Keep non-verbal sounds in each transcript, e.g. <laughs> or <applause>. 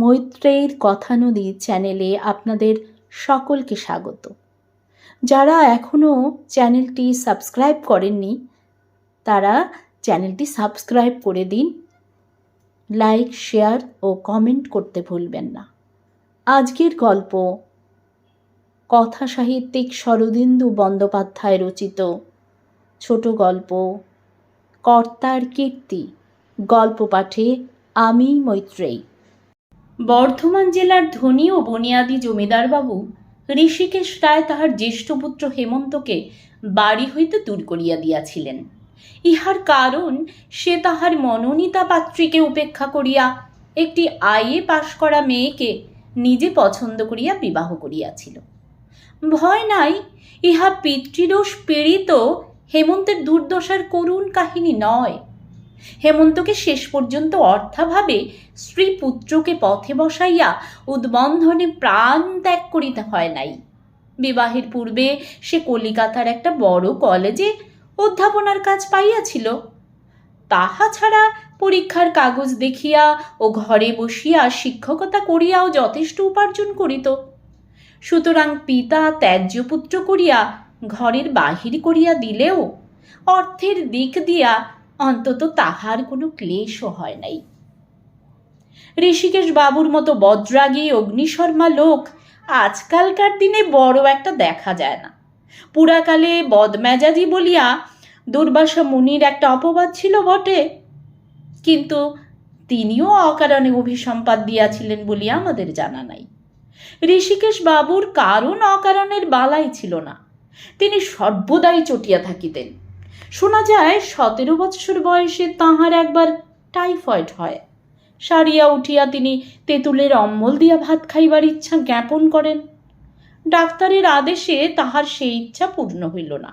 মৈত্রেয়ীর কথানদী চ্যানেলে আপনাদের সকলকে স্বাগত। যারা এখনও চ্যানেলটি সাবস্ক্রাইব করেননি, তারা চ্যানেলটি সাবস্ক্রাইব করে দিন। লাইক, শেয়ার ও কমেন্ট করতে ভুলবেন না। আজকের গল্প কথা সাহিত্যিক শরদিন্দু বন্দ্যোপাধ্যায় রচিত। ছোট গল্প, কর্তার কীর্তি, গল্প পাঠে আমি মৈত্রেয়ী। বর্ধমান জেলার ধনী ও বনিয়াদি জমিদারবাবু ঋষিকেশ রায় তাহার জ্যেষ্ঠ পুত্র হেমন্তকে বাড়ি হইতে দূর করিয়া দিয়াছিলেন। ইহার কারণ সে তাহার মনোনীতা পাত্রীকে উপেক্ষা করিয়া একটি আইএ পাশ করা মেয়েকে নিজে পছন্দ করিয়া বিবাহ করিয়াছিল। ভয় নাই, ইহা পিতৃদোষ পীড়িত হেমন্তের দুর্দশার করুণ কাহিনী নয়। হেমন্তকে শেষ পর্যন্ত অর্থাভাবে স্ত্রী পুত্রকে পথে বসাইয়া উদ্বন্ধনে প্রাণ ত্যাগ করিতে হয় নাই। বিবাহের পূর্বে সে কলিকাতার একটা বড় কলেজে অধ্যাপনার কাজ পাইয়াছিল। তাহা ছাড়া পরীক্ষার কাগজ দেখিয়া ও ঘরে বসিয়া শিক্ষকতা করিয়াও যথেষ্ট উপার্জন করিত। সুতরাং পিতা ত্যায্য পুত্র করিয়া ঘরের বাহির করিয়া দিলেও অর্থের দিক দিয়া অন্তত তাহার কোনো ক্লেশও হয় নাই। ঋষিকেশ বাবুর মতো বজ্রাগী, অগ্নিশর্মা লোক আজকালকার দিনে বড় একটা দেখা যায় না। পুরাকালে বদমেজাজি বলিয়া দুর্বাসা মুনির একটা অপবাদ ছিল বটে। কিন্তু তিনিও অকারণে অভিসম্পাদ দিয়াছিলেন বলিয়া আমাদের জানা নাই। ঋষিকেশ বাবুর কারণ অকারণের বালাই ছিল না। তিনি সর্বদাই চটিয়া থাকিতেন। শোনা যায়, সতেরো বৎসর বয়সে তাহার একবার টাইফয়েড হয়। সারিয়া উঠিয়া তিনি তেঁতুলের অম্বল দিয়া ভাত খাইবার ইচ্ছা জ্ঞাপন করেন। ডাক্তারের আদেশে তাহার সেই ইচ্ছা পূর্ণ হইল না।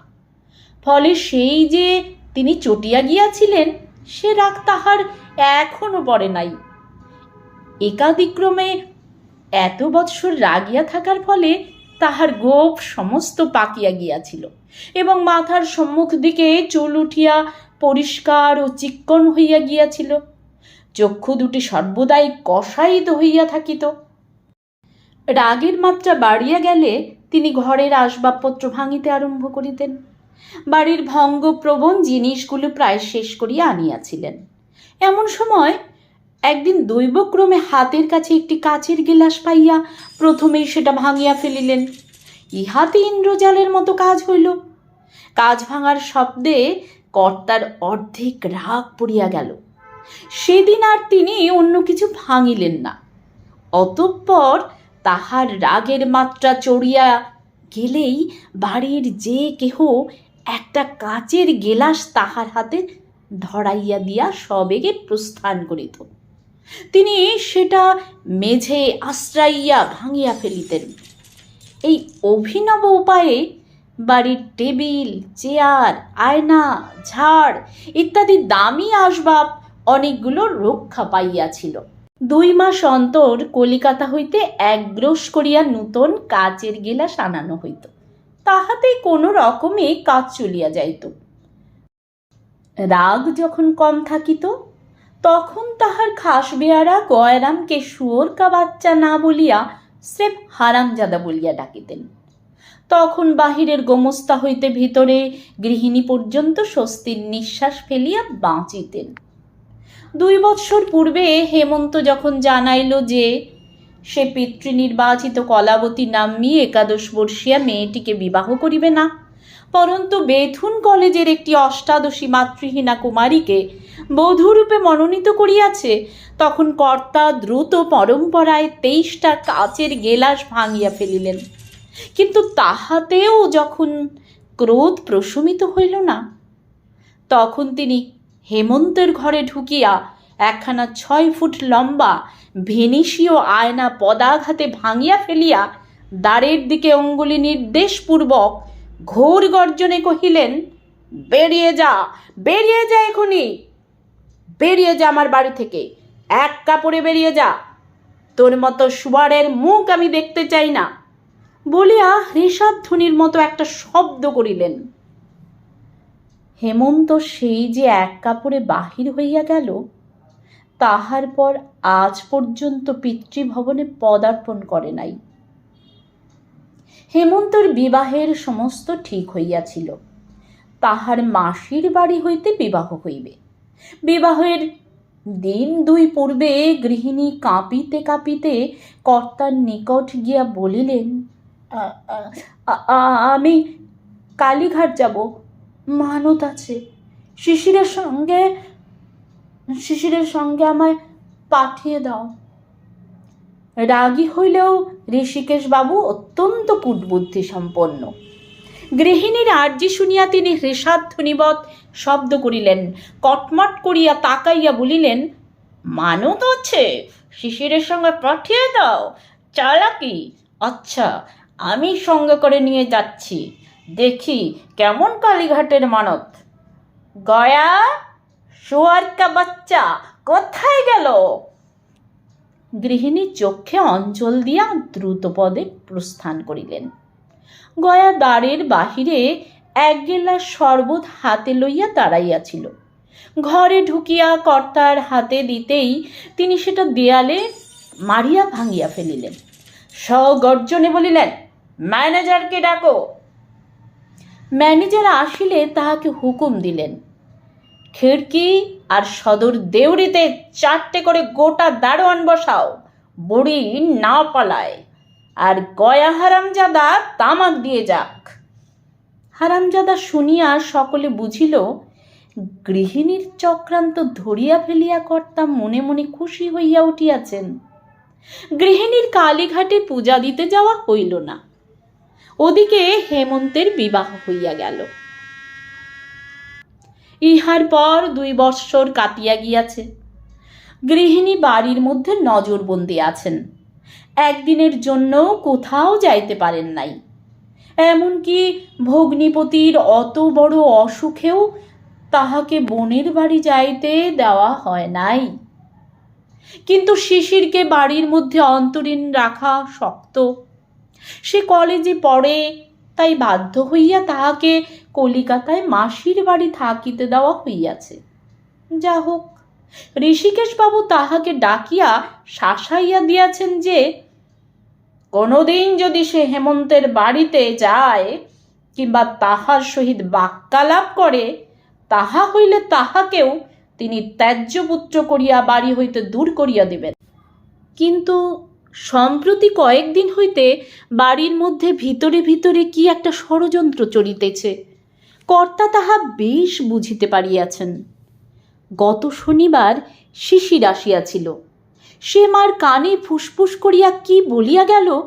ফলে সেই যে তিনি চটিয়া গিয়াছিলেন, সে রাগ তাহার এখনও পড়ে নাই। একাদিক্রমে এত বৎসর রাগিয়া থাকার ফলে তাহার গোপ সমস্ত পাকিয়া গিয়াছিল এবং মাথার সম্মুখ দিকে চুল উঠিয়া পরিষ্কার ও চিক্কণ হইয়া গিয়াছিল। চক্ষু দুটি সর্বদাই কষায়িত হইয়া থাকিত। রাগের মাত্রা বাড়িয়া গেলে তিনি ঘরের আসবাবপত্র ভাঙিতে আরম্ভ করিতেন। বাড়ির ভঙ্গপ্রবণ জিনিসগুলো প্রায় শেষ করিয়া আনিয়াছিলেন। এমন সময় একদিন দৈবক্রমে হাতের কাছে একটি কাচের গেলাস পাইয়া প্রথমেই সেটা ভাঙিয়া ফেলিলেন। ইহাতে ইন্দ্রজালের মতো কাজ হইল। কাজ ভাঙার শব্দে কর্তার অর্ধেক রাগ পড়িয়া গেল। সেদিন আর তিনি অন্য কিছু ভাঙিলেন না। অতঃপর তাহার রাগের মাত্রা চড়িয়া গেলেই বাড়ির যে কেহ একটা কাচের গেলাস তাহার হাতে ধরাইয়া দিয়া সবেগে প্রস্থান করিত। তিনি সেটা মেঝে আশ্রাইয়া ভাঙিয়া ফেলিতেন। এই অভিনব উপায়ে বাড়ির টেবিল, চেয়ার, আয়না, ঝাড় ইত্যাদি দামি আসবাব অনেকগুলো রক্ষা পাইয়াছিল। দুই মাস অন্তর কলিকাতা হইতে একগ্রস করিয়া নূতন কাচের গেলাস আনানো হইত। তাহাতেই কোনো রকমে কাজ চলিয়া যাইত। রাগ যখন কম থাকিত তখন তাহার খাস বেয়ারা গয়রামকে শুয়োর কা বাচ্চা না বলিয়া স্রেফ হারামজাদা বলিয়া ডাকিতেন। তখন বাহিরের গোমস্তা হইতে ভিতরে গৃহিণী পর্যন্ত স্বস্তির নিঃশ্বাস ফেলিয়া বাঁচিতেন। দুই বৎসর পূর্বে হেমন্ত যখন জানাইল যে সে পিতৃনির্বাচিত কলাবতী নাম্নী একাদশ বর্ষিয়া মেয়েটিকে বিবাহ করিবে না পরন্তু বেথুন কলেজের একটি অষ্টাদশী মাতৃহীনা কুমারীকে বধূরূপে মনোনীত করিয়াছে, তখন কর্তা দ্রুত পরম্পরায় তেইশটা কাচের গেলাস ভাঙিয়া ফেলিলেন। কিন্তু তাহাতেও যখন ক্রোধ প্রশমিত হইল না, তখন তিনি হেমন্তের ঘরে ঢুকিয়া একখানা ছয় ফুট লম্বা ভেনিসীয় আয়না পদাঘাতে ভাঙিয়া ফেলিয়া দ্বারের দিকে অঙ্গুলি নির্দেশপূর্বক ঘোর গর্জনে কহিলেন, বেরিয়ে যা বেরিয়ে যা এখনই বেরিয়ে যা আমার বাড়ি থেকে। এক কাপড়ে বেরিয়ে যা। তোর মতো সুয়ারের মুখ আমি দেখতে চাই না। বলিয়া হৃষাধ্বনির মতো একটা শব্দ করিলেন। হেমন্ত সেই যে এক কাপড়ে বাহির হইয়া গেল, তাহার পর আজ পর্যন্ত পিতৃভবনে পদার্পণ করে নাই। হেমন্তর বিবাহের সমস্ত ঠিক হইয়াছিল। তাহার মাসির বাড়ি হইতে বিবাহ হইবে। বিবাহের দিন দুই পূর্বে গৃহিণী কাঁপিতে কাঁপিতে কর্তার নিকট গিয়া বলিলেন, "আ- আ- আ- আ- আমি কালীঘাট যাব। মানত আছে। শিশিরের সঙ্গে শিশিরের সঙ্গে আমায় পাঠিয়ে দাও। রাগী হইলেও ঋষিকেশ বাবু অত্যন্ত কূটবুদ্ধি সম্পন্ন গৃহিণীর আর্জি শুনিয়া তিনি হৃষাধ্বনিবৎ শব্দ করিলেন, কটমট করিয়া তাকাইয়া বলিলেন মানত আছে শিশিরের সঙ্গে পাঠিয়ে দাও, চালাকি। আচ্ছা আমি সঙ্গে করে নিয়ে যাচ্ছি, দেখি কেমন কালীঘাটের মানত। গয়া শুয়ারকা বাচ্চা, কোথায় গেল? গৃহিণী চক্ষে অঞ্চল দিয়া দ্রুত পদে প্রস্থান করিলেন। গয়া দ্বারের বাহিরে এক গেলা শরবত হাতে লইয়া দাঁড়াইয়াছিল। ঘরে ঢুকিয়া কর্তার হাতে দিতেই তিনি সেটা দেয়ালে মারিয়া ভাঙিয়া ফেলিলেন। সগর্জনে বলিলেন, ম্যানেজারকে ডাকো। ম্যানেজার আসিলে তাহাকে হুকুম দিলেন, খিড়কি আর সদর দেউড়িতে চারটে করে গোটা দারোয়ান বসাও, বড়ি না পালায়। আর গয়া হারামজাদা তামাক দিয়ে যাক। হারামজাদা শুনিয়া সকলে বুঝিল, গৃহিণীর চক্রান্ত ধরিয়া ফেলিয়া কর্তা মনে মনে খুশি হইয়া উঠিয়াছেন। গৃহিণীর কালীঘাটে পূজা দিতে যাওয়া হইল না। ওদিকে হেমন্তের বিবাহ হইয়া গেল। ইহার পর দুই বৎসর কাটিয়া গিয়াছে। গৃহিণী বাড়ির মধ্যে নজরবন্দি আছেন। একদিনের জন্য কোথাও যাইতে পারেন নাই। এমনকি ভগ্নিপতির অত বড় অসুখেও তাহাকে বোনের বাড়ি যাইতে দেওয়া হয় নাই। কিন্তু শিশিরকে বাড়ির মধ্যে অন্তরীণ রাখা শক্ত। সে কলেজে পড়ে, তাই বাধ্য হইয়া তাহাকে কলিকাতায় মাসির বাড়ি থাকিতে দেওয়া হইয়াছে। যা হোক ঋষিকেশবাবু তাহাকে ডাকিয়া শাসাইয়া দিয়াছেন যে, কোনোদিন যদি সে হেমন্তের বাড়িতে যায় কিংবা তাহার সহিত বাক্যালাপ করে, তাহা হইলে তাহাকেও তিনি ত্যায্যপুত্র করিয়া বাড়ি হইতে দূর করিয়া দিবেন। কিন্তু সম্প্রতি কয়েকদিন হইতে বাড়ির মধ্যে ভিতরে ভিতরে কি একটা ষড়যন্ত্র চলিতেছে। কর্তা তাহা বেশ বুঝিতে পারিয়াছেন। গত শনিবার শিশির আসিয়াছিল। সে মার কানে ফুসফুস করিয়া কি বলিয়া গেল,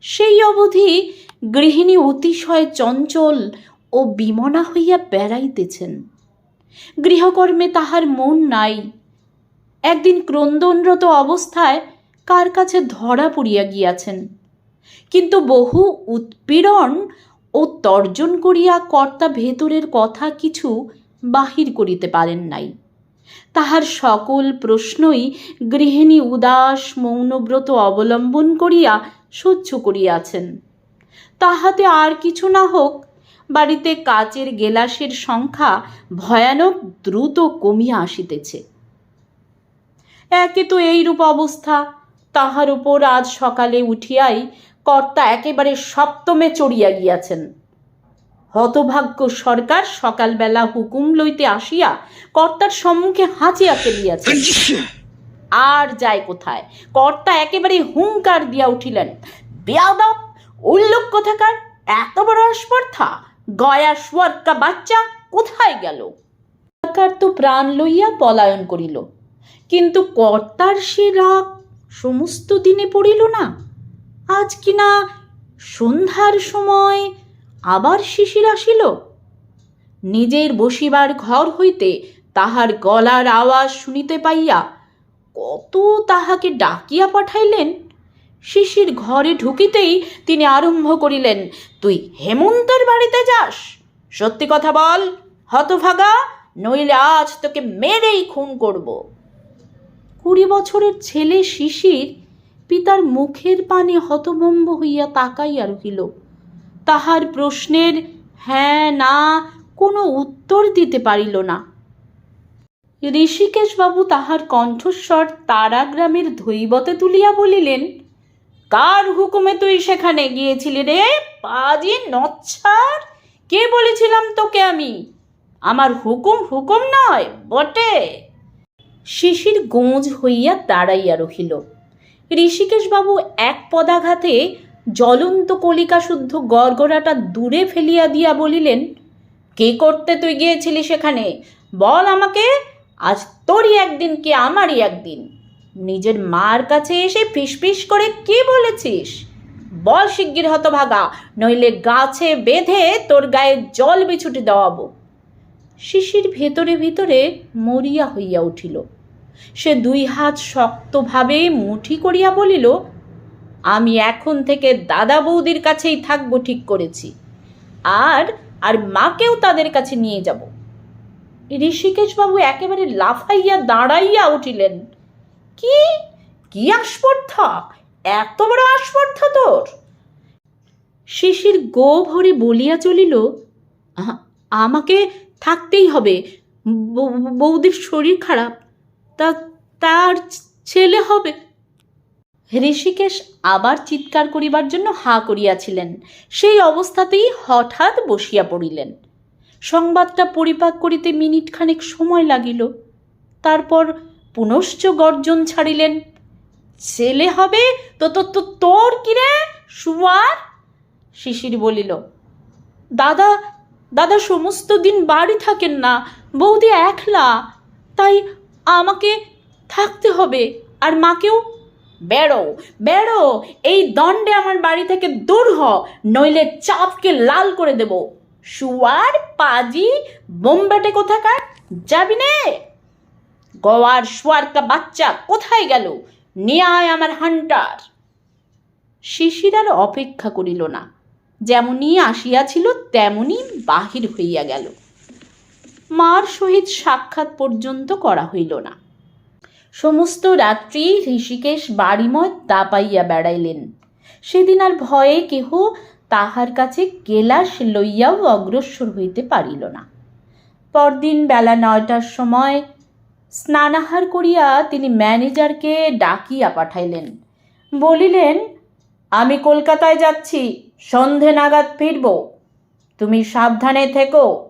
সেই অবধি গৃহিণী অতিশয় চঞ্চল ও বিমনা হইয়া বেড়াইতেছেন। গৃহকর্মে তাহার মন নাই। একদিন ক্রন্দনরত অবস্থায় কার কাছে ধরা পড়িয়া গিয়াছেন। কিন্তু বহু উৎপীড়ন ও তর্জন করিয়া কর্তা ভেতরের কথা কিছু বাহির করিতে পারেন নাই। তাহার সকল প্রশ্নই গৃহিণী উদাস, মৌনব্রত অবলম্বন করিয়া সহ্য করিয়াছেন। তাহাতে আর কিছু না হোক, বাড়িতে কাচের গেলাসের সংখ্যা ভয়ানক দ্রুত কমিয়া আসিতেছে। একে তো এইরূপ অবস্থা, তাহার উপর আজ সকালে উঠিয়াই কর্তা একেবারে সপ্তমে চড়িয়া গিয়াছেন। হতভাগ্য সরকার সকালবেলা হুকুম লইতে আসিয়া কর্তার সম্মুখে হাঁচিয়া ফেলিয়াছে আর যায় কোথায়? কর্তা একেবারে হুঙ্কার দিয়া উঠিলেন, বেয়াদব, উল্লোক কোথাকার? এত বড় স্পর্ধা গয়া সুয়ার্কা বাচ্চা কোথায় গেল? সরকার তো প্রাণ লইয়া পলায়ন করিল, কিন্তু কর্তার সে রাগ সমস্ত দিনে পড়িল না। আজ কিনা সন্ধ্যার সময় আবার শিশির আসিল? নিজের বসিবার ঘর হইতে তাহার গলার আওয়াজ শুনিতে পাইয়া কত তাহাকে ডাকিয়া পাঠাইলেন। শিশির ঘরে ঢুকিতেই তিনি আরম্ভ করিলেন, তুই হেমন্তের বাড়িতে যাস? সত্যি কথা বল, হতভাগা, নইলে আজ তোকে মেরেই খুন করব। কুড়ি বছরের ছেলে শিশির পিতার মুখের পানে হতভম্ব হইয়া তাকাইয়া রহিল। তাহার প্রশ্নের হ্যাঁ না কোনো উত্তর দিতে পারিল না। ঋষিকেশবাবু তাহার কণ্ঠস্বর তারাগ্রামের ধৈবতে তুলিয়া বলিলেন, কার হুকুমে তুই সেখানে গিয়েছিলি রে, পাজি নচ্ছার? কে বলেছিলাম তোকে আমি? আমার হুকুম হুকুম নয়, বটে! শিশির গোঁজ হইয়া দাঁড়াইয়া রহিল। ঋষিকেশবাবু এক পদাঘাতে জ্বলন্ত কলিকা শুদ্ধ গড়গড়াটা দূরে ফেলিয়া দিয়া বলিলেন, কে করতে তুই গিয়েছিলি সেখানে? বল আমাকে, আজ তোরই একদিন কে আমারই একদিন? নিজের মার কাছে এসে ফিসফিস করে কি বলেছিস? বল শিগগির হতভাগা, নইলে গাছে বেঁধে তোর গায়ে জল বিছুটি দেওয়াবো। শিশির ভেতরে ভিতরে মরিয়া হইয়া উঠিল। সে দুই হাত শক্তভাবে মুঠি করিয়া বলিল, আমি এখন থেকে দাদা বৌদির কাছেই থাকব ঠিক করেছি। আর আর মাকেও তাদের কাছে নিয়ে যাব। ঋষিকেশবাবু একেবারে লাফাইয়া দাঁড়াইয়া উঠিলেন, কি? কি আস্পর্ধা? এত বড় আস্পর্ধা তোর? শিশির গো ভরে বলিয়া চলিল আমাকে থাকতেই হবে। বৌদির শরীর খারাপ। তা তার ছেলে হবে? ঋষিকেশ আবার চিৎকার করিবার জন্য হা করিয়াছিলেন। সেই অবস্থাতেই হঠাৎ বসিয়া পড়িলেন। সংবাদটা পরিপাক করিতে মিনিট খানেক সময় লাগিল। তারপর পুনশ্চ গর্জন ছাড়িলেন, ছেলে হবে? তো তো তো তোর কিরে সুয়ার? শিশির বলিল, দাদা দাদা, সমস্ত দিন বাড়ি থাকেন না, বৌদি একলা। তাই আমাকে থাকতে হবে। আর মাকেও? বেড়ো বেড়ো, এই দণ্ডে আমার বাড়ি থেকে দূর হ, নইলে চাপকে লাল করে দেব। শুয়ার পাজি, বোম্বেটে কোথাকার? যাবি নে? গোয়ার শুয়ার কা বাচ্চা কোথায় গেল? নিয়ে আয় আমার হান্টার। শিশির আর অপেক্ষা করিল না। যেমনই আসিয়াছিল, তেমনই বাহির হইয়া গেল। মার সহিত সাক্ষাৎ পর্যন্ত করা হইল না। সমস্ত রাত্রি ঋষিকেশ বাড়িময় দাপাইয়া বেড়াইলেন। সেদিন আর ভয়ে কেহ তাহার কাছে গেলাস লইয়াও অগ্রসর হইতে পারিল না। পরদিন বেলা নয়টার সময় স্নানাহার করিয়া তিনি ম্যানেজারকে ডাকিয়া পাঠাইলেন। বলিলেন, আমি কলকাতায় যাচ্ছি, সন্ধে নাগাদ ফিরব। তুমি সাবধানে থেকো।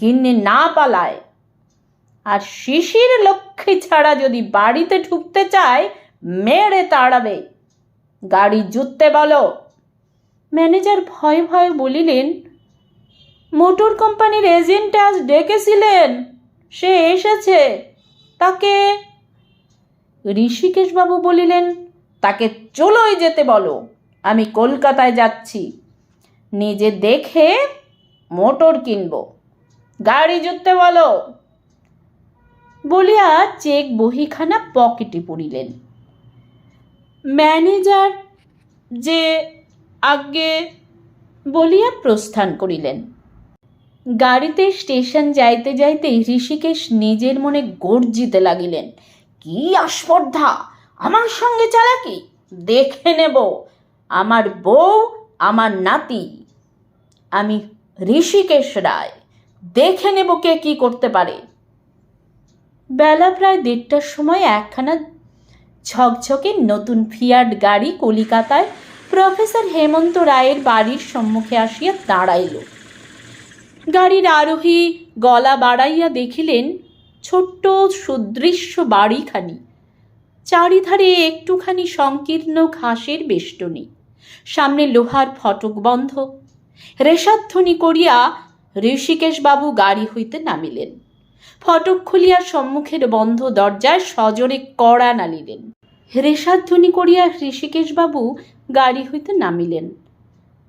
গিন্নি না পালায়। আর শিশির লক্ষ্মী ছাড়া যদি বাড়িতে ঢুকতে চায়, মেরে তাড়াবে। গাড়ি জুততে বলো। ম্যানেজার ভয় ভয়ে বলিলেন, মোটর কোম্পানির এজেন্ট আজ ডেকেছিলেন। সে এসেছে। তাকে? ঋষিকেশবাবু বলিলেন, তাকে চলোই যেতে বলো। আমি কলকাতায় যাচ্ছি। নিজে দেখে মোটর কিনবো। গাড়ি জুততে বলো। বলিয়া চেক বহিখানা পকেটে পড়িলেন। ম্যানেজার যে আগে বলিয়া প্রস্থান করিলেন। গাড়িতে স্টেশন যাইতে যাইতে ঋষিকেশ নিজের মনে গর্জিতে লাগিলেন। কি আস্পর্ধা! আমার সঙ্গে চালাকি? দেখে নেব। আমার বউ, আমার নাতি। আমি ঋষিকেশ রায়। দেখে নেব কে কি করতে পারে। বেলা প্রায় দেড়টার সময় একখানা ঝকঝকে নতুন ফিয়াট গাড়ি কলিকাতায় প্রফেসর হেমন্ত রায়ের বাড়ির সম্মুখে আসিয়া দাঁড়াইল। গাড়ির আরোহী গলা বাড়াইয়া দেখিলেন, ছোট্ট সুদৃশ্য বাড়িখানি। চারিধারে একটুখানি সংকীর্ণ ঘাসের বেষ্টনী। সামনে লোহার ফটক বন্ধ। রেশাধ্বনি করিয়া ঋষিকেশবাবু গাড়ি হইতে নামিলেন। ফটক খুলিয়া সম্মুখের বন্ধ দরজায় সজোরে কড়া নালিলেন রেশাধ্বনি করিয়া ঋষিকেশবাবু গাড়ি হইতে নামিলেন।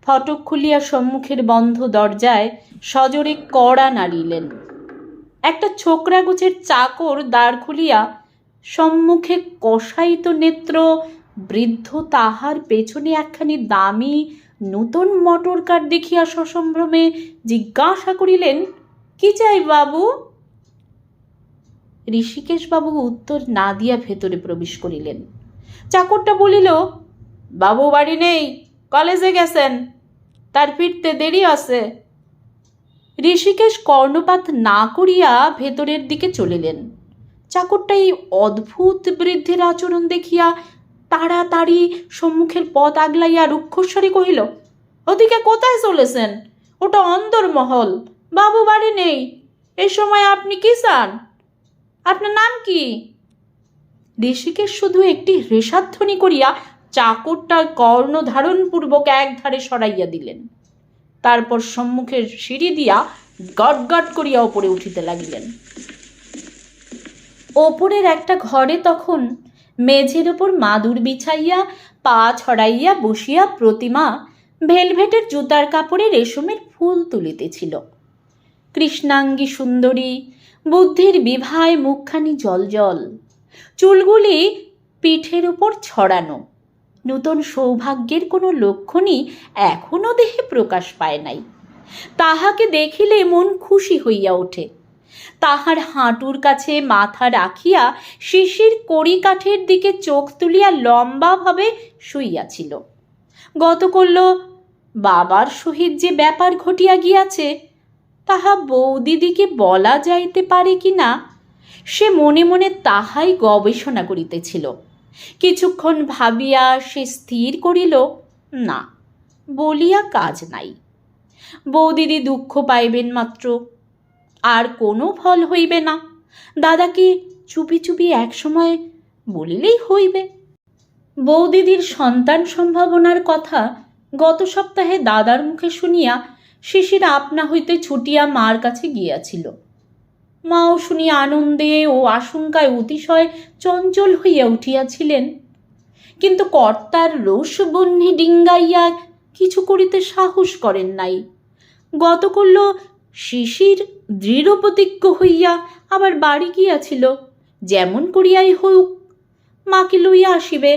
ফটক খুলিয়া সম্মুখের বন্ধ দরজায় সজোরে কড়া নাড়িলেন। একটা ছোকরা গোছের চাকর দাঁড় খুলিয়া সম্মুখে কষায়িত নেত্র, বৃদ্ধ তাহার পেছনে একখানি দামি নূতন মটর কার দেখিয়া সসম্ভ্রমে জিজ্ঞাসা করিলেন, কি চাই বাবু? ঋষিকেশবাবু উত্তর না দিয়া ভেতরে প্রবেশ করিলেন। চাকরটা বলিল, বাবু বাড়ি নেই, কলেজে গেছেন, তার ফিরতে দেরি আছে। ঋষিকেশ কর্ণপাত না করিয়া ভেতরের দিকে চলিলেন। চাকরটা এই অদ্ভুত বৃদ্ধির আচরণ দেখিয়া তাড়াতাড়ি সম্মুখের পথ আগলাইয়া রুক্ষস্বরে কহিল, ওদিকে কোথায় চলেছেন? ওটা অন্দরমহল বাবু বাড়ি নেই। এ সময় আপনি কি চান? আপনার নাম কি? ঋষিকেশ শুধু একটি রেশাধ্বনি করিয়া চাকরটার কর্ণ ধারণপূর্বক একধারে সরাইয়া দিলেন। তারপর সম্মুখের সিঁড়ি দিয়া গট গট করিয়া ওপরে উঠিতে লাগিলেন। ওপরের একটা ঘরে তখন মেঝের ওপর মাদুর বিছাইয়া, পা ছড়াইয়া বসিয়া প্রতিমা ভেলভেটের জুতার কাপড়ে রেশমের ফুল তুলিতেছিল। কৃষ্ণাঙ্গী সুন্দরী, বুদ্ধির বিভায় মুখখানি জলজল, চুলগুলি পিঠের উপর ছড়ানো। নূতন সৌভাগ্যের কোনো লক্ষণই এখনও দেহে প্রকাশ পায় নাই। তাহাকে দেখিলে মন খুশি হইয়া ওঠে। তাহার হাঁটুর কাছে মাথা রাখিয়া শিশির কড়ি কাঠের দিকে চোখ তুলিয়া লম্বাভাবে শুইয়াছিল। গত করল, বাবার সহিত যে ব্যাপার ঘটিয়া গিয়াছে, তাহা বৌদিদিকে বলা যাইতে পারে কি না? সে মনে মনে তাহাই গবেষণা করিতেছিল। কিছুক্ষণ ভাবিয়া সে স্থির করিল, না, বলিয়া কাজ নাই। বৌদিদি দুঃখ পাইবেন মাত্র। আর কোনো ফল হইবে না। দাদাকে চুপি চুপি একসময় বলিলেই হইবে? বৌদিদির সন্তান সম্ভাবনার কথা গত সপ্তাহে দাদার মুখে শুনিয়া শিশির আপনা হইতে ছুটিয়া মার কাছে গিয়াছিল। মাও শুনিয়া আনন্দে ও আশঙ্কায় অতিশয় চঞ্চল হইয়া উঠিয়াছিলেন। কিন্তু কর্তার রোষবহ্নি ডিঙ্গাইয়া কিছু করিতে সাহস করেন নাই। গত করল শিশির দৃঢ় প্রতিজ্ঞ হইয়া আবার বাড়ি গিয়াছিল। যেমন করিয়াই হোক, মাকে লইয়া আসিবে।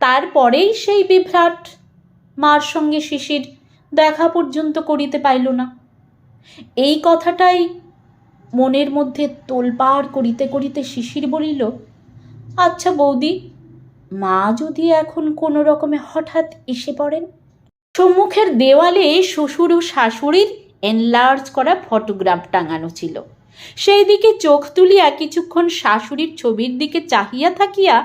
তারপরেই সেই বিভ্রাট মার সঙ্গে শিশির দেখা পর্যন্ত করিতে পাইল না। এই কথাটাই মনের মধ্যে তোলপাড় করিতে করিতে শিশির বলিল আচ্ছা বৌদি, মা যদি এখন কোনো রকমে হঠাৎ এসে পড়েন? সম্মুখের দেওয়ালে শ্বশুর ও শাশুড়ির এনলার্জ করা ফটোগ্রাফ টাঙানো ছিল। সেই দিকে চোখ তুলিয়া কিছুক্ষণ শাশুড়ির ছবির দিকে চাহিয়া থাকিয়া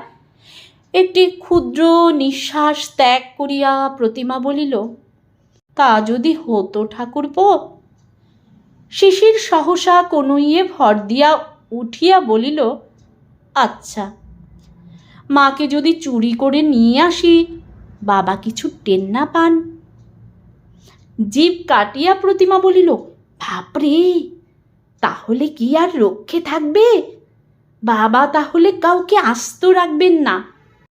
একটি ক্ষুদ্র নিঃশ্বাস ত্যাগ করিয়া প্রতিমা বলিল, তা যদি হতো ঠাকুরপো? শিশির সহসা কনুইয়ে ভর দিয়া উঠিয়া বলিল আচ্ছা মাকে যদি চুরি করে নিয়ে আসি, বাবা কিছু টেন না পান? জীব কাটিয়া প্রতিমা বলিল, বাপরে! তাহলে কি আর রক্ষে থাকবে? বাবা তাহলে কাউকে আস্ত রাখবেন না।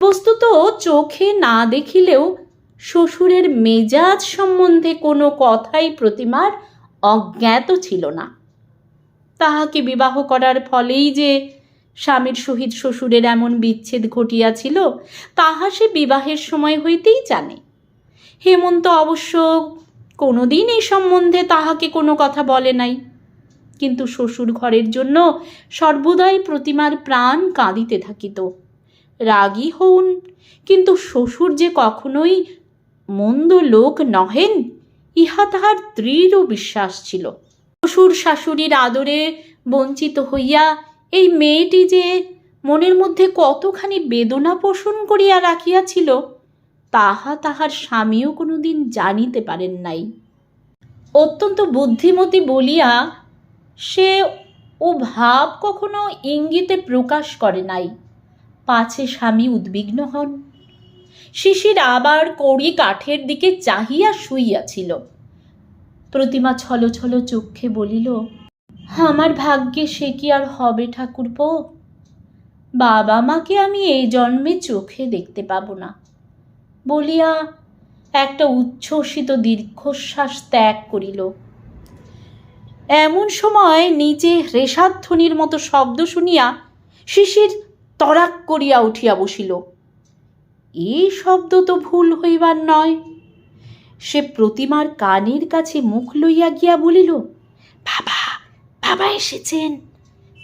বস্তুত চোখে না দেখিলেও শ্বশুরের মেজাজ সম্বন্ধে কোনো কথাই প্রতিমার অজ্ঞাত ছিল না। তাহাকে বিবাহ করার ফলেই যে স্বামীর সহিত শ্বশুরের এমন বিচ্ছেদ ঘটিয়াছিল, তাহা সে বিবাহের সময় হইতেই জানে। হেমন্ত অবশ্য কোনোদিন এই সম্বন্ধে তাহাকে কোনো কথা বলে নাই। কিন্তু শ্বশুর ঘরের জন্য সর্বদাই প্রতিমার প্রাণ কাঁদিতে থাকিত। রাগী হউন, কিন্তু শ্বশুর যে কখনোই মন্দ লোক নহেন, ইহা তাহার দৃঢ় বিশ্বাস ছিল। শ্বশুর শাশুড়ির আদরে বঞ্চিত হইয়া এই মেয়েটি যে মনের মধ্যে কতখানি বেদনা পোষণ করিয়া রাখিয়াছিল তাহা তাহার স্বামীও কোনোদিন জানিতে পারেন নাই। অত্যন্ত বুদ্ধিমতী বলিয়া সে ও ভাব কখনো ইঙ্গিতে প্রকাশ করে নাই। পাছে স্বামী উদ্বিগ্ন হন। শিশির আবার কড়ি কাঠের দিকে চাহিয়া শুইয়াছিল। প্রতিমা ছল ছল চক্ষে বলিল, আমার ভাগ্যে সে কি আর হবে ঠাকুরপো? বাবা মাকে আমি এই জন্মে চোখে দেখতে পাবো না। বলিয়া একটা উচ্ছ্বসিত দীর্ঘশ্বাস ত্যাগ করিল। এমন সময় নিজে রেশাধ্বনির মতো শব্দ শুনিয়া শিশির তরাক করিয়া উঠিয়া বসিল। এই শব্দ তো ভুল হইবার নয়। সে প্রতিমার কানের কাছে মুখ লইয়া গিয়া বলিল, বাবা বাবা এসেছেন।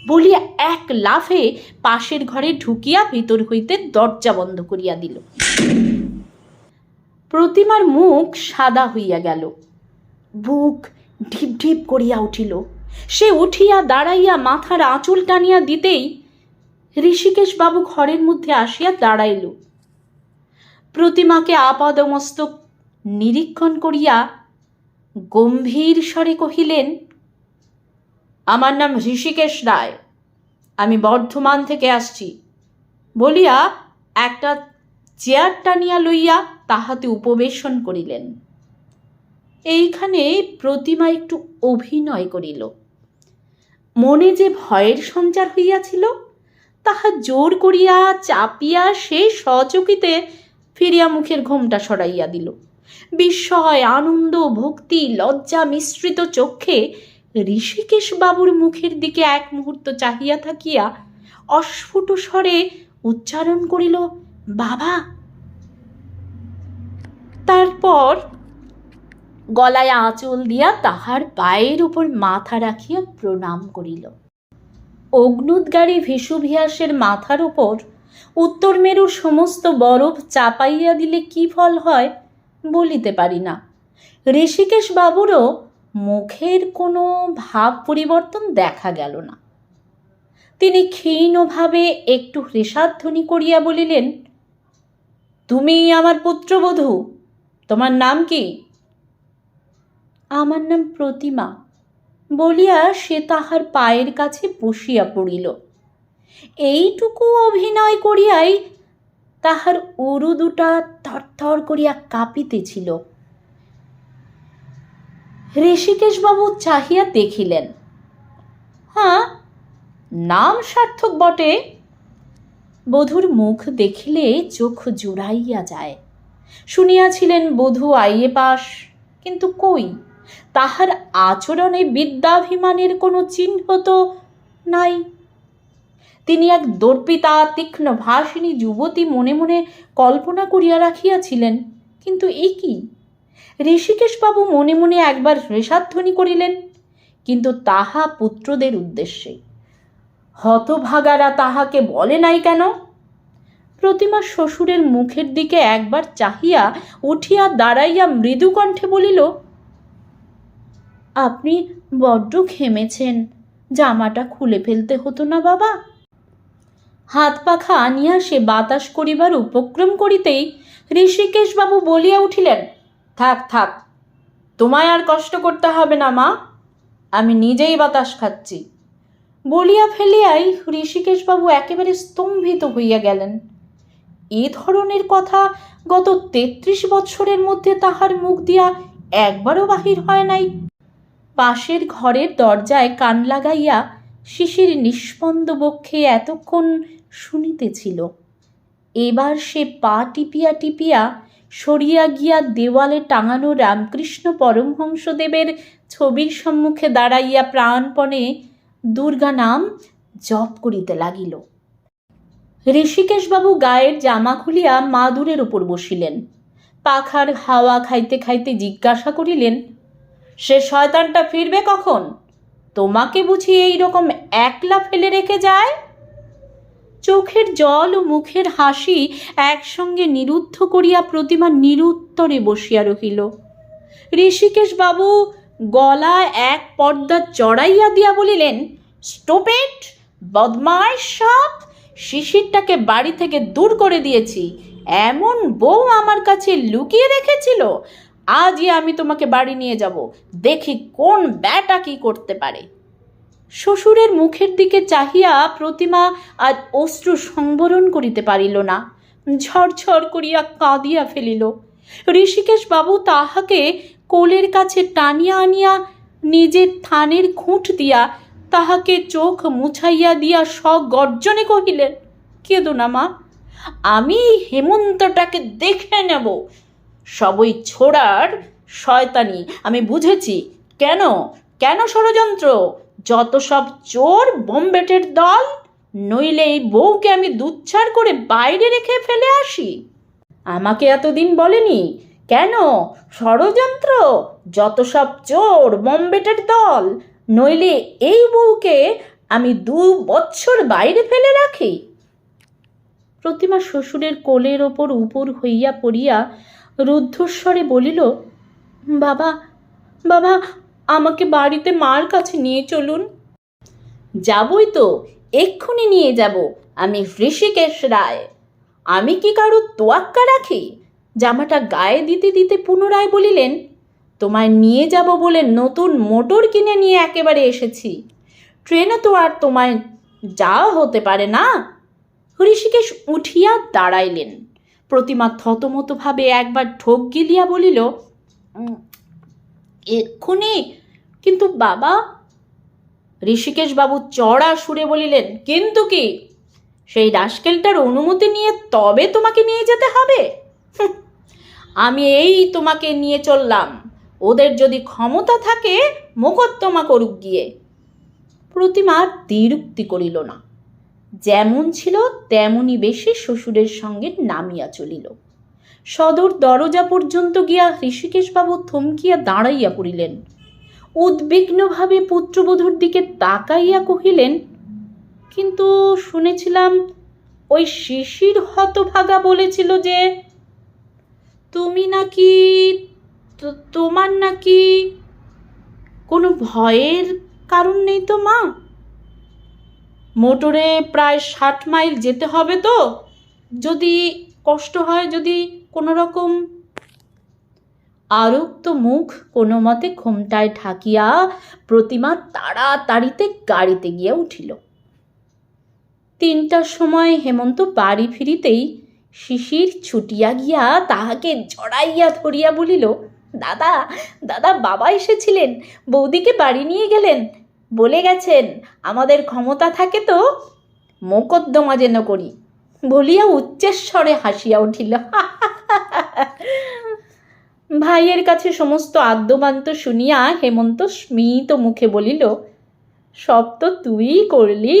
বলিয়া এক লাফে পাশের ঘরে ঢুকিয়া ভিতর হইতে দরজা বন্ধ করিয়া দিল। প্রতিমার মুখ সাদা হইয়া গেল। বুক ঢিপ ঢিপ করিয়া উঠিল। সে উঠিয়া দাঁড়াইয়া মাথার আঁচল টানিয়া দিতেই ঋষিকেশ বাবু ঘরের মধ্যে আসিয়া দাঁড়াইল। প্রতিমাকে আপাদমস্তক নিরীক্ষণ করিয়া গম্ভীর স্বরে কহিলেন, আমার নাম ঋষিকেশ রায়। আমি বর্ধমান থেকে আসছি। বলিয়া একটা চেয়ার টানিয়া লইয়া তাহাতে উপবেশন করিলেন। এইখানে প্রতিমা একটু অভিনয় করিল। মনে যে ভয়ের সঞ্চার হইয়াছিল, তাহা জোর করিয়া চাপিয়া সে সচকিতে ফিরিয়া মুখের ঘোমটা সরাইয়া দিল। বিস্ময়, আনন্দ, ভক্তি, লজ্জা মিশ্রিত চক্ষে ঋষিকেশ বাবুর মুখের দিকে এক মুহূর্ত চাহিয়া থাকিয়া অস্ফুট স্বরে উচ্চারণ করিল, বাবা তারপর গলায় আঁচল দিয়া তাহার পায়ের উপর মাথা রাখিয়া প্রণাম করিল। অগ্নুদ্গারী ভীষুভিয়াসের মাথার উপর উত্তর মেরুর সমস্ত বরফ চাপাইয়া দিলে কি ফল হয় বলিতে পারি না। ঋষিকেশ বাবুরও মুখের কোনো ভাব পরিবর্তন দেখা গেল না। তিনি ক্ষীণভাবে একটু হৃষাধ্বনি করিয়া বলিলেন, তুমি আমার পুত্রবধূ তোমার নাম কি? আমার নাম প্রতিমা। বলিয়া সে তাহার পায়ের কাছে বসিয়া পড়িল। এইটুকু অভিনয় করিয়াই তাহার উরু দুটা থরথর করিয়া কাঁপিতেছিল। ঋষিকেশবাবু চাহিয়া দেখিলেন। হ্যাঁ নাম সার্থক বটে। বধূর মুখ দেখিলে চোখ জুড়াইয়া যায়। শুনিয়াছিলেন বধূ আইয়ে পাস কিন্তু কই? তাহার আচরণে বিদ্যাভিমানের কোনো চিহ্ন তো নাই। তিনি এক দর্পিতা, তীক্ষ্ণ ভাসিনী যুবতী মনে মনে কল্পনা করিয়া রাখিয়াছিলেন, কিন্তু এ কি? ঋষিকেশবাবু মনে মনে একবার হৃষাধ্বনি করিলেন, কিন্তু তাহা পুত্রদের উদ্দেশ্যে। হতভাগারা তাহাকে বলে নাই কেন? প্রতিমা শ্বশুরের মুখের দিকে একবার চাহিয়া উঠিয়া দাঁড়াইয়া মৃদু কণ্ঠে বলিল, আপনি বড্ড ঘেমেছেন। জামাটা খুলে ফেলতে হতো না বাবা। হাত পাখা আনিয়া সে বাতাস করিবার উপক্রম করিতেই ঋষিকেশবাবু বলিয়া উঠিলেন, থাক থাক, তোমায় আর কষ্ট করতে হবে না মা, আমি নিজেই বাতাস খাচ্ছি। বলিয়া ফেলিয়াই ঋষিকেশবাবু একেবারে স্তম্ভিত হইয়া গেলেন। এ ধরনের কথা গত তেত্রিশ বৎসরের মধ্যে তাহার মুখ দিয়া একবারও বাহির হয় নাই। পাশের ঘরের দরজায় কান লাগাইয়া শিশির নিষ্পন্দ বক্ষে এতক্ষণ শুনিতেছিল। এবার সে পা টিপিয়া টিপিয়া সরিয়া গিয়া দেওয়ালে টাঙানো রামকৃষ্ণ পরমহংসদেবের ছবির সম্মুখে দাঁড়াইয়া প্রাণপণে দুর্গা নাম জপ করিতে লাগিল। ঋষিকেশবাবু গায়ের জামা খুলিয়া মাদুরের উপর বসিলেন। পাখার হাওয়া খাইতে খাইতে জিজ্ঞাসা করিলেন, সে শয়তানটা ফিরবে কখন? তোমাকে বুঝি এই রকম একলা ফেলে রেখে যায়? চোখের জল ও মুখের হাসি একসঙ্গে নিরুদ্ধ করিয়া প্রতিমা নিরুত্তরে বসিয়া রহিল। ঋষিকেশ বাবু গলা এক পর্দা চড়াইয়া দিয়া বলিলেন স্টোপেট বদমাইশ সব! শিশিরটাকে বাড়ি থেকে দূর করে দিয়েছি। এমন বউ আমার কাছে লুকিয়ে রেখেছিল। আজই আমি তোমাকে বাড়ি নিয়ে যাব। দেখি কোন ব্যাটা কি করতে পারে। শ্বশুরের মুখের দিকে চাহিয়া প্রতিমা আজ অশ্রু সংবরণ করিতে পারিল না। ঝরঝর করিয়া কাঁদিয়া ফেলিল। ঋষিকেশ বাবু তাহাকে কোলের কাছে টানিয়া আনিয়া নিজের থানের খুঁট দিয়া তাহাকে চোখ মুছাইয়া দিয়া সগর্জনে কহিলেন, কেঁদো না মা, আমি হেমন্তটাকে দেখে নেব। সবই ছোড়ার শয়তানি, আমি বুঝেছি। কেন? কেন ষড়যন্ত্র? যত সব চোর বোম্বেটের দল, নইলে এই বউকে আমি দুচ্ছার করে বাইরে রেখে ফেলে আসি। আমাকে এতদিন বলেনি, কেন? ষড়যন্ত্র? যত সব চোর বোমবেটের দল নইলে এই বউকে আমি দু বৎসর বাইরে ফেলে রাখি। প্রতিমা শ্বশুরের কোলের ওপর উপর হইয়া পড়িয়া রুদ্ধস্বরে বলিল, বাবা বাবা, আমাকে বাড়িতে মার কাছে নিয়ে চলুন। যাবই তো, এক্ষুনি নিয়ে যাব, আমি ঋষিকেশ রায়। আমি কি কারও তোয়াক্কা রাখি? জামাটা গায়ে দিতে দিতে পুনরায় বলিলেন তোমায় নিয়ে যাব বলে নতুন মোটর কিনে নিয়ে একেবারে এসেছি। ট্রেনে তো আর তোমায় যাওয়া হতে পারে না। ঋষিকেশ উঠিয়া দাঁড়াইলেন। প্রতিমা থতমতভাবে একবার ঢোক গিলিয়া বলিল "উম, এক্ষুনি। কিন্তু বাবা। ঋষিকেশ বাবু চড়া সুরে বলিলেন কিন্তু কি? সেই রাস্কেলটার অনুমতি নিয়ে তবে তোমাকে নিয়ে যেতে হবে? আমি এই তোমাকে নিয়ে চললাম। ওদের যদি ক্ষমতা থাকে, মোকদ্দমা করুক গিয়ে। প্রতিমা দ্বিরুক্তি করিল না। যেমন ছিল তেমনই বেশি শ্বশুরের সঙ্গে নামিয়া চলিল। সদর দরজা পর্যন্ত গিয়া ঋষিকেশবাবু থমকিয়া দাঁড়াইয়া পড়িলেন। উদ্বিগ্নভাবে পুত্রবধূর দিকে তাকাইয়া কহিলেন, কিন্তু শুনেছিলাম, ওই শিশির হতভাগা বলেছিল যে, তুমি নাকি তো- তোমার নাকি কোনো ভয়ের কারণ নেই তো মা? মোটরে প্রায় ষাট মাইল যেতে হবে তো। যদি কষ্ট হয়, যদি কোনো রকম আরক্ত মুখ কোনো মতে ঘোমটায় ঢাকিয়া প্রতিমা তাড়াতাড়িতে গাড়িতে গিয়া উঠিল। তিনটার সময় হেমন্ত বাড়ি ফিরিতেই শিশির ছুটিয়া গিয়া তাহাকে জড়াইয়া ধরিয়া বলিল দাদা দাদা বাবা এসেছিলেন, বৌদিকে বাড়ি নিয়ে গেলেন, বলে গেছেন, আমাদের ক্ষমতা থাকে তো, মোকদ্দমা যেন করি। বলিয়া উচ্চেস্বরে হাসিয়া উঠিল। <laughs> ভাইয়ের কাছে সমস্ত আদ্যবান্ত শুনিয়া হেমন্ত স্মিত মুখে বলিল, সব তো তুই করলি,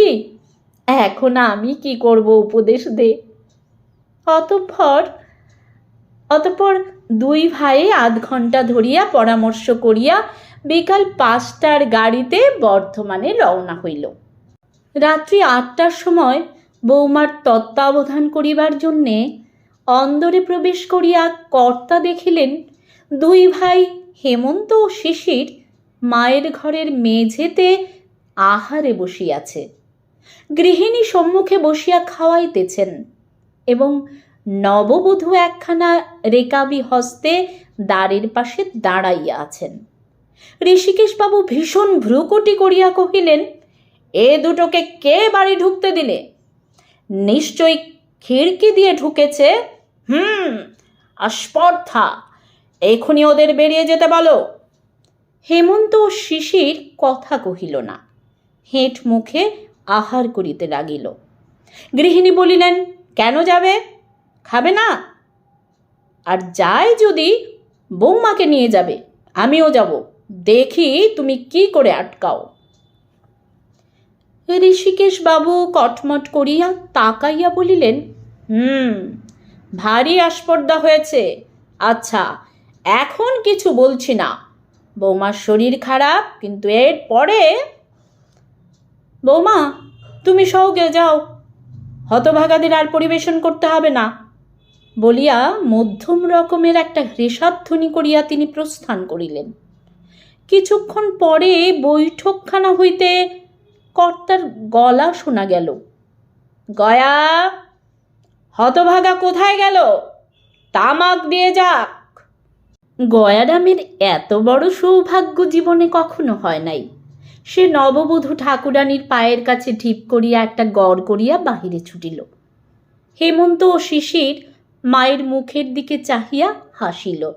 এখন আমি কি করব উপদেশ দে। অতঃপর অতঃপর দুই ভাই আধ ঘণ্টা ধরিয়া পরামর্শ করিয়া বিকাল পাঁচটার গাড়িতে বর্ধমানে রওনা হইল। রাত্রি আটটার সময় বৌমার তত্ত্বাবধান করিবার জন্যে অন্দরে প্রবেশ করিয়া কর্তা দেখিলেন, দুই ভাই হেমন্ত ও শিশির মায়ের ঘরের মেঝেতে আহারে বসিয়াছে। গৃহিণী সম্মুখে বসিয়া খাওয়াইতেছেন এবং নববধূ একখানা রেকাবি হস্তে দ্বারের পাশে দাঁড়াইয়া আছেন। ঋষিকেশবাবু ভীষণ ভ্রুকুটি করিয়া কহিলেন, এ দুটোকে কে বাড়ি ঢুকতে দিলে? নিশ্চয়ই খিড়কি দিয়ে ঢুকেছে? হুম, আস্পর্ধা এখনই ওদের বেরিয়ে যেতে বলো। হেমন্ত ও শিশির কথা কহিল না, হেঁট মুখে আহার করিতে লাগিল। গৃহিণী বলিলেন, কেন যাবে? খাবে না। আর যাই যদি বৌমাকে নিয়ে যাবে, আমিও যাব। দেখি তুমি কি করে আটকাও। ঋষিকেশ বাবু কটমট করিয়া তাকাইয়া বলিলেন, হুম, ভারী আস্পর্দা হয়েছে। আচ্ছা এখন কিছু বলছি না। বৌমার শরীর খারাপ, কিন্তু এর পরে বৌমা, তুমি সৌগে যাও। হতভাগাদের আর পরিবেশন করতে হবে না। বলিয়া মধ্যম রকমের একটা হৃষাধ্বনি করিয়া তিনি প্রস্থান করিলেন। কিছুক্ষণ পরে বৈঠকখানা হইতে কর্তার গলা শোনা গেল। গয়া, হতভাগা কোথায় গেল? তামাক দিয়ে যাক। গয়ারামের এত বড় সৌভাগ্য জীবনে কখনো হয় নাই। সে নববধূ ঠাকুরানীর পায়ের কাছে ঢিপ করিয়া একটা গড় করিয়া বাহিরে ছুটিল। হেমন্ত ও শিশির মায়ের মুখের দিকে চাহিয়া হাসিল।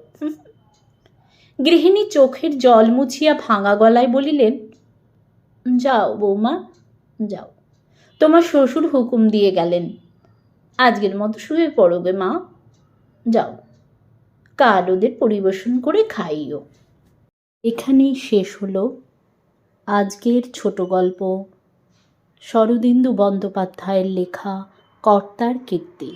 গৃহিণী চোখের জল মুছিয়া ভাঙা গলায় বলিলেন, যাও বৌমা, যাও। তোমার শ্বশুর হুকুম দিয়ে গেলেন। আজকের মতো শুয়ে পড়বে মা। যাও। কাল ওদের পরিবেশন করে খাইও। এখানেই শেষ হলো আজকের ছোট গল্প শরদিন্দু বন্দ্যোপাধ্যায়ের লেখা কর্তার কীর্তি।